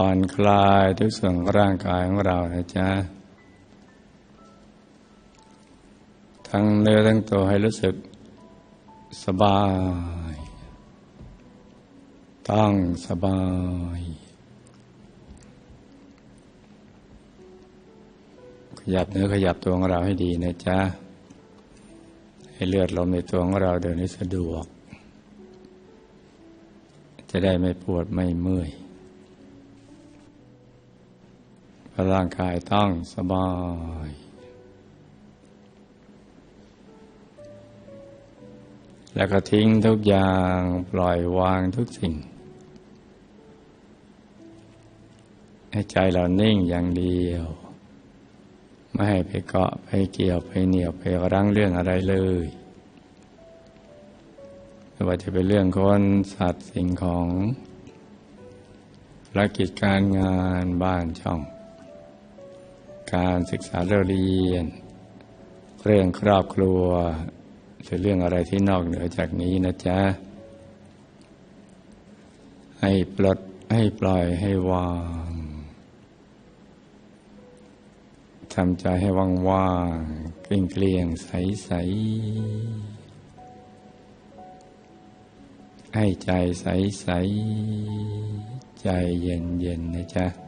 ผ่อนคลายทุกส่วนของร่างกายของเรานะจ๊ะ ทั้งเนื้อทั้งตัวให้รู้สึกสบาย ตั้งสบาย ขยับเนื้อขยับตัวของเราให้ดีนะจ๊ะ ให้เลือดลมในตัวของเราเดินให้สะดวก จะได้ไม่ปวดไม่เมื่อย ร่างกายต้องสบาย แล้วก็ทิ้งทุกอย่างปล่อยวางทุกสิ่ง ให้ใจเรานิ่งอย่างเดียว ไม่ให้ไปเกาะไปเกี่ยวไปเหนียวไปรั้งเรื่องอะไรเลยไม่ว่าจะเป็นเรื่องคนสัตว์สิ่งของธุรกิจการงานบ้านช่อง การศึกษาเรียน เรื่องครอบครัวหรือเรื่องอะไรที่นอกเหนือจากนี้นะจ๊ะ ให้ปลดให้ปล่อยให้วางทำใจให้ว่างว่างเกลี้ยงเกลี้ยงใสใสให้ใจใสใสใจเย็นเย็นนะจ๊ะ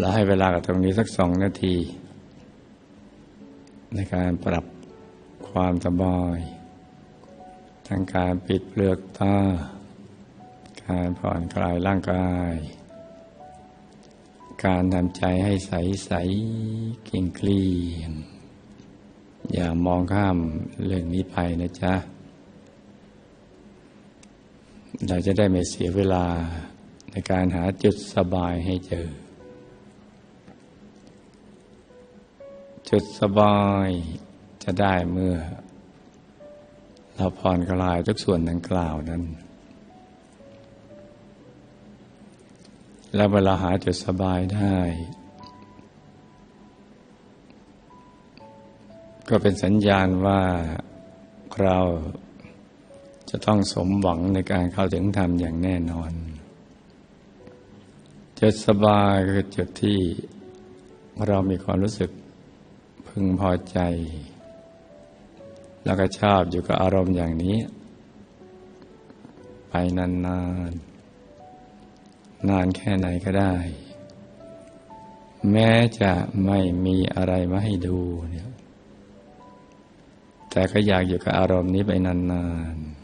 เราให้เวลากับตรงนี้สักสองนาที ในการปรับความสบายทั้งการปิดเปลือกตา การผ่อนคลายร่างกาย การทำใจให้ใสใสเก่งเกลียงอย่ามองข้ามเรื่องนี้ไปนะจ๊ะ เราจะได้ไม่เสียเวลาในการหาจุดสบายให้เจอ จุดสบายจะได้เมื่อ เราผ่อนคลายทุกส่วนดังกล่าวนั้น แล้วเวลาหาจุดสบายได้ ก็เป็นสัญญาณว่าเราจะต้องสมหวังในการเข้าถึงธรรมอย่างแน่นอน จุดสบายคือจุดที่เรามีความรู้สึก พึงพอใจ แล้วก็ชอบอยู่กับอารมณ์อย่างนี้ ไปนานๆนนานแค่ไหนก็ได้ แม้จะไม่มีอะไรมาให้ดูเนี่ยแต่ก็อยากอยู่กับอารมณ์นี้ไปนานๆ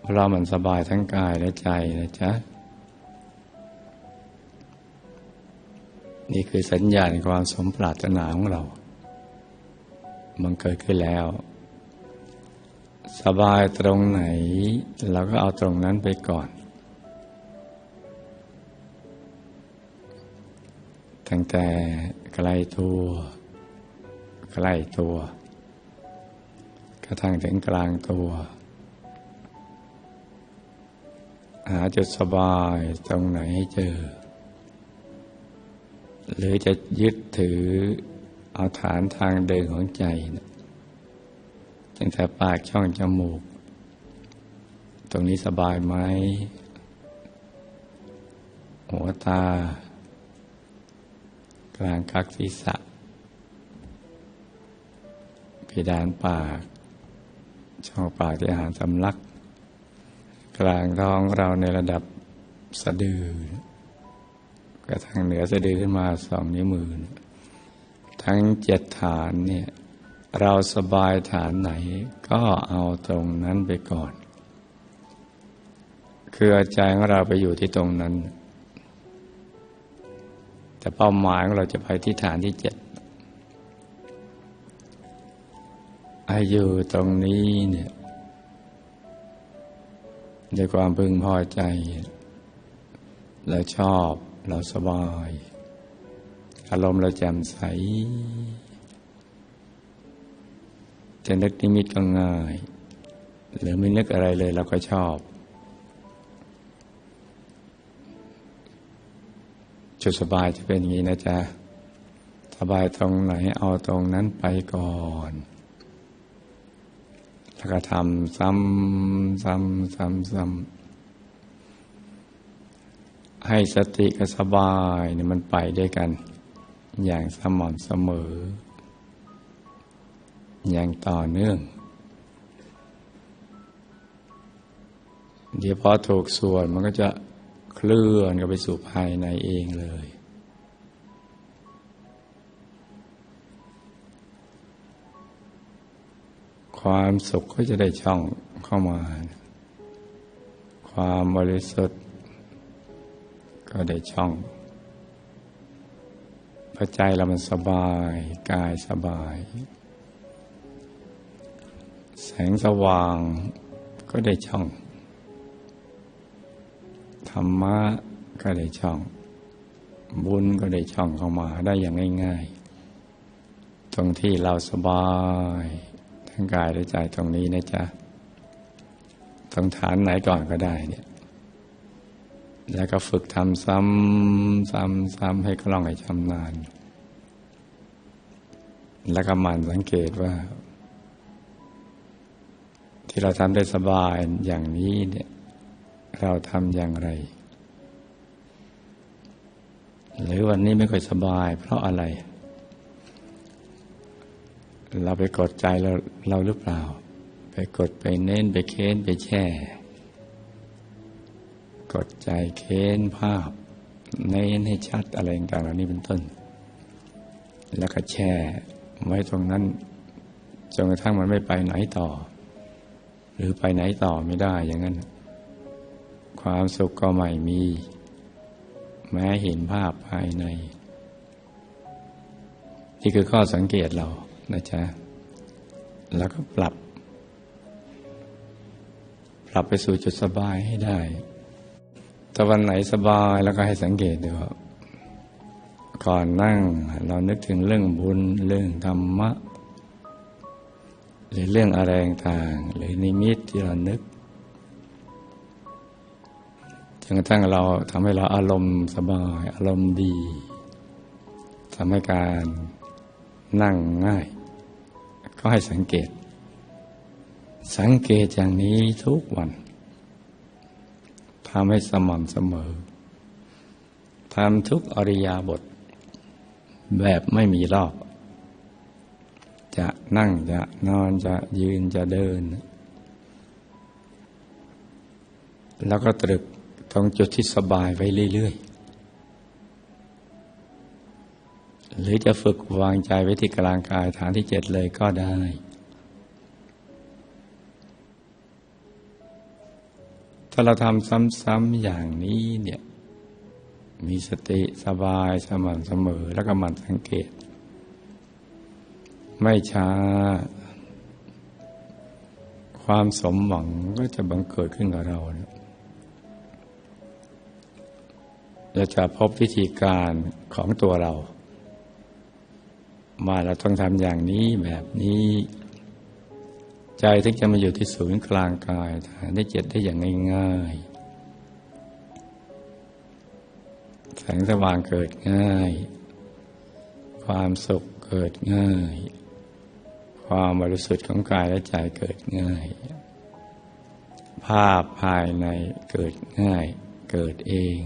เพราะมันสบายทั้งกายและใจนะจ๊ะ นี่คือสัญญาณความสมปรารถนาของเรา มันเกิดขึ้นแล้ว สบายตรงไหน เราก็เอาตรงนั้นไปก่อน ตั้งแต่ใกล้ตัวใกล้ตัวกระทั่งถึงกลางตัว หาจุดสบายตรงไหนให้เจอ หรือจะยึดถือเอาฐานทางเดินของใจนะตั้งแต่ปากช่องจมูก ตรงนี้สบายไหมหัวตา กลางคักศีรษะเพดานปาก ช่องปากที่อาหารสำลัก กลางท้องเราในระดับสะดือ กระทั่งเหนือสะดือขึ้นมาสองนิ้วมือ ทั้งเจ็ดฐานเนี่ยเราสบายฐานไหนก็เอาตรงนั้นไปก่อน คือใจของเราไปอยู่ที่ตรงนั้น แต่เป้าหมายของเราจะไปที่ฐานที่เจ็ดอายุตรงนี้เนี่ยด้วยความพึงพอใจเราชอบ เราสบาย อารมณ์เราแจ่มใสจะนึกนิมิตก็ง่าย หรือไม่นึกอะไรเลยเราก็ชอบ จุดสบายจะเป็นอย่างนี้นะจ๊ะ สบายตรงไหนเอาตรงนั้นไปก่อนแล้วก็ทำซ้ำซ้ำซ้ำซ้ำ ให้สติกับสบายเนี่ยมันไปด้วยกัน อย่างสม่ำเสมอ อย่างต่อเนื่อง เดี๋ยวพอถูกส่วนมันก็จะเคลื่อนกันไปสู่ภายในเองเลย ความสุขก็จะได้ช่องเข้ามา ความบริสุทธิ์ ก็ได้ช่องพระใจเรามันสบายกายสบาย แสงสว่างก็ได้ช่อง ธรรมะก็ได้ช่อง บุญก็ได้ช่องเข้ามาได้อย่างง่าย ๆ ตรงที่เราสบายทั้งกายและใจตรงนี้นะจ๊ะตรงฐานไหนก่อนก็ได้เนี่ย แล้วก็ฝึกทำซ้ำซ้ำซ้ำให้คล่องให้ชำนาญ แล้วก็มันสังเกตว่า ที่เราทำได้สบายอย่างนี้เนี่ย เราทำอย่างไร หรือวันนี้ไม่ค่อยสบาย เพราะอะไร เราไปกดใจเราเราหรือเปล่า ไปกดไปเน้นไปเค้นไปแช่ กดใจเค้นภาพ เน้นให้ชัดอะไรต่างๆเหล่านี้เป็นต้น แล้วก็แช่ไว้ตรงนั้นจนกระทั่งมันไม่ไปไหนต่อ หรือไปไหนต่อไม่ได้อย่างนั้น ความสุขก็ไม่มี แม้เห็นภาพภายใน นี่คือข้อสังเกตเรานะจ๊ะ แล้วก็ปรับ ปรับไปสู่จุดสบายให้ได้ ถ้าวันไหนสบายแล้วก็ให้สังเกตดูก่อนนั่งเรานึกถึงเรื่องบุญเรื่องธรรมะ หรือเรื่องอะไรต่างหรือนิมิตที่เรานึกจนกระทั่งเราทำให้เราอารมณ์สบาย อารมณ์ดีทำให้การนั่งง่าย ก็ให้สังเกต สังเกตอย่างนี้ทุกวัน ทำให้สม่ำเสมอทำทุกอริยาบท แบบไม่มีรอบ จะนั่งจะนอนจะยืนจะเดิน แล้วก็ตรึกตรงจุดที่สบายไว้เรื่อยๆ หรือจะฝึกวางใจไว้ที่กลางกายฐานที่เจ็ดเลยก็ได้ ถ้าเราทำซ้ำๆอย่างนี้เนี่ยมีสติสบายสม่ำเสมอแล้วก็มันสังเกต ไม่ช้า ความสมหวังก็จะบังเกิดขึ้นกับเราเนี่ยเราจะพบวิธีการของตัวเรา มาเราต้องทำอย่างนี้แบบนี้ ใจถึงจะมาอยู่ที่ศูนย์กลางกายฐานได้เจ็ดได้อย่างง่ายๆ แสงสว่างเกิดง่าย ความสุขเกิดง่าย ความบริสุทธิ์ของกายและใจเกิดง่าย ภาพภายในเกิดง่ายเกิดเอง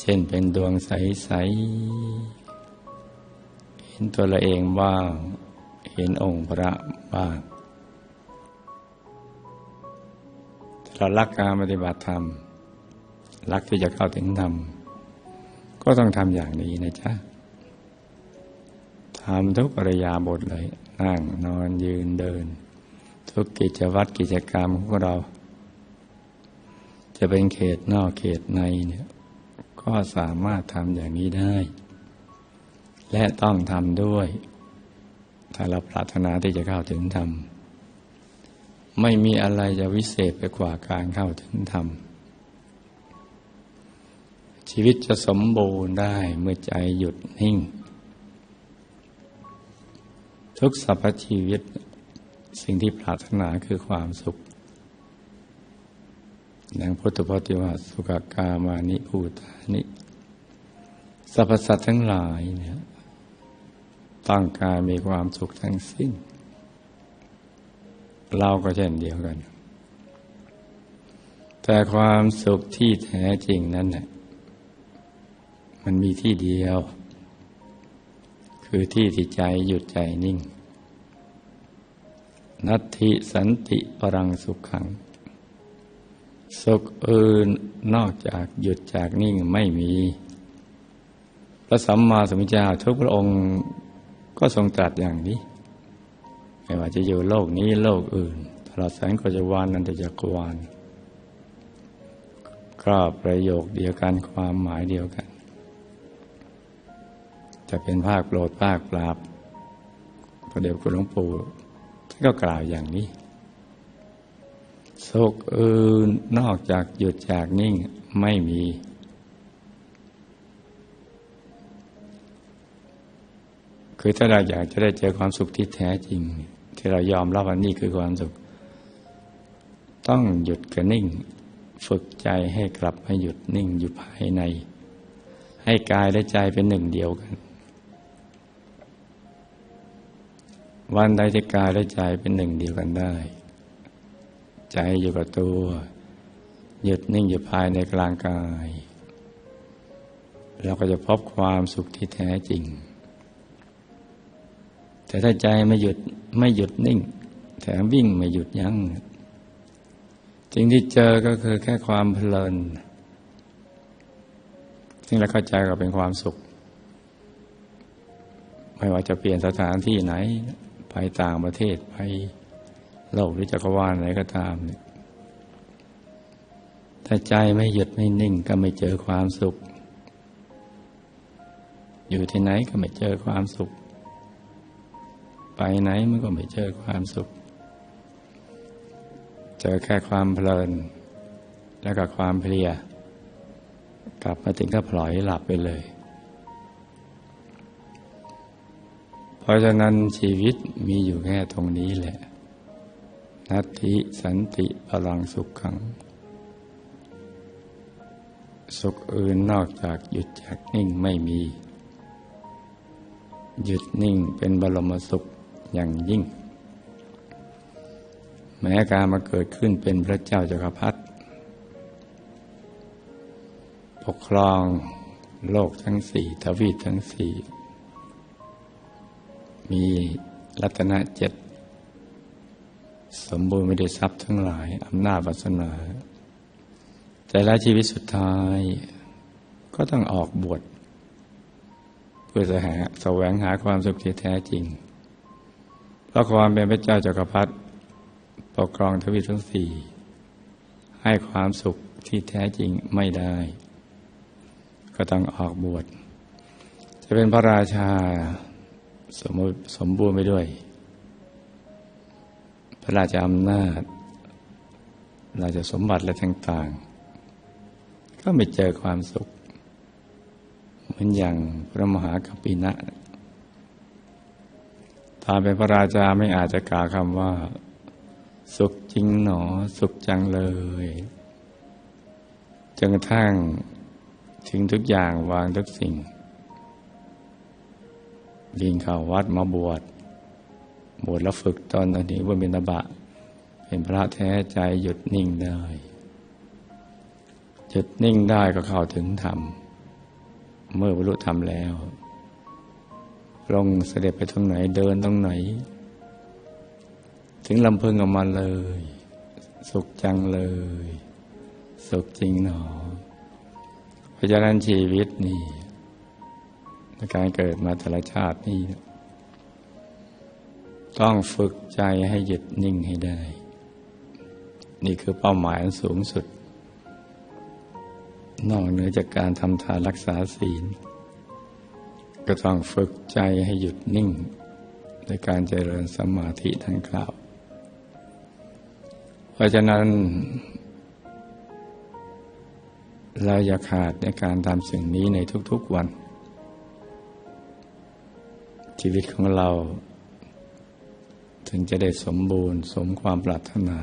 เช่นเป็นดวงใส ๆ เห็นตัวเราเองบ้าง เห็นองค์พระบ้างเรารักการปฏิบัติธรรม รักที่จะเข้าถึงธรรม ก็ต้องทำอย่างนี้นะจ๊ะทำทุกอริยาบทเลย นั่งนอนยืนเดิน ทุกกิจวัตรกิจกรรมของเรา จะเป็นเขตนอกเขตในเนี่ย ก็สามารถทำอย่างนี้ได้ และต้องทำด้วย ถ้าเราปรารถนาที่จะเข้าถึงธรรม ไม่มีอะไรจะวิเศษไปกว่าการเข้าถึงธรรม ชีวิตจะสมบูรณ์ได้เมื่อใจหยุดนิ่ง ทุกสรรพชีวิตสิ่งที่ปรารถนาคือความสุขดังพุทธพจน์ว่าสุขกามานิภูตานิสรรพสัตว์ทั้งหลายเนี่ย ต้องการมีความสุขทั้งสิ้น เราก็เช่นเดียวกัน แต่ความสุขที่แท้จริงนั้นเนี่ยมันมีที่เดียว คือที่ที่ใจหยุดใจนิ่ง นัตถิสันติปรังสุขขัง สุขอื่นนอกจากหยุดจากนิ่งไม่มีพระสัมมาสัมพุทธเจ้าทุกพระองค์ ก็ทรงตรัสอย่างนี้ ไม่ว่าจะอยู่โลกนี้โลกอื่นตลอดแสงกจวานนันตจักรวาลก็ประโยคเดียวกันความหมายเดียวกัน จะเป็นภาคโปรดภาคปราบพระเดชคุณหลวงปู่ก็กล่าวอย่างนี้สุขอื่นนอกจากหยุดจากนิ่งไม่มี คือถ้าเราอยากจะได้เจอความสุขที่แท้จริง ที่เรายอมรับว่านี่คือความสุข ต้องหยุดกับนิ่ง ฝึกใจให้กลับมาหยุดนิ่งอยู่ภายใน ให้กายและใจเป็นหนึ่งเดียวกัน วันใดที่กายและใจเป็นหนึ่งเดียวกันได้ ใจอยู่กับตัว หยุดนิ่งอยู่ภายในกลางกาย เราก็จะพบความสุขที่แท้จริง แต่ถ้าใจไม่หยุดไม่หยุดนิ่ง แถมวิ่งไม่หยุดยัง้งสิ่งที่เจอก็คือแค่ความเพลิน ซึ่งเราเข้าใจก็เป็นความสุข ไม่ว่าจะเปลี่ยนสถานที่ไหน ไปต่างประเทศไปโลกหรือจักรวาลไหนก็ตามเนี่ยถ้าใจไม่หยุดไม่นิ่งก็ไม่เจอความสุข อยู่ที่ไหนก็ไม่เจอความสุข ไปไหนมันก็ไม่เจอความสุข เจอแค่ความเพลิน แล้วก็ความเพลีย กลับมาถึงก็ปล่อยหลับไปเลย เพราะฉะนั้นชีวิตมีอยู่แค่ตรงนี้แหละ นัตติสันติพลังสุขขัง สุขอื่นนอกจากหยุดจากนิ่งไม่มีหยุดนิ่งเป็นบรมสุข อย่างยิ่ง แม้การมาเกิดขึ้นเป็นพระเจ้าจักรพรรดิปกครองโลกทั้งสี่ทวีปทั้งสี่ มีรัตนเจ็ด สมบูรณ์ไม่ได้ทรัพย์ทั้งหลาย อำนาจวาสนา แต่ละชีวิตสุดท้าย ก็ต้องออกบวชเพื่อจะหาแสวงหาความสุขที่แท้จริง พระความเป็นพระเจ้าจักรพรรดิปกครองทวีทั้งสี่ให้ความสุขที่แท้จริงไม่ได้ ก็ต้องออกบวช จะเป็นพระราชาสมสมบูรณ์ไปด้วย พระราชาอำนาจ ราชสมบัติและต่างๆ ก็ไม่เจอความสุข เหมือนอย่างพระมหากัปปินะ ถ้าเป็นพระราชาไม่อาจจะกล่าวคำว่า สุขจริงหนอ สุขจังเลยจนกระทั่งทิ้งทุกอย่างวางทุกสิ่งยิงเข้าวัดมาบวชบวชแล้วฝึกตอนนี้ว่าเป็นตบะ เป็นพระแท้ใจหยุดนิ่งได้หยุดนิ่งได้ก็เข้าถึงธรรมเมื่อบรรลุธรรมแล้ว ลงเสด็จไปตรงไหนเดินตรงไหน ถึงลำพึงออกมาเลย สุขจังเลย สุขจริงหนอเพราะฉะนั้นชีวิตนี่ในการเกิดมาแต่ละชาตินี่ต้องฝึกใจให้หยุดนิ่งให้ได้ นี่คือเป้าหมายสูงสุด นอกเหนือจากการทำทานรักษาศีล ก็ต้องฝึกใจให้หยุดนิ่งในการเจริญสมาธิทั้งกล่าว เพราะฉะนั้น เราอย่าขาดในการทำสิ่งนี้ในทุกๆวัน ชีวิตของเรา ถึงจะได้สมบูรณ์สมความปรารถนา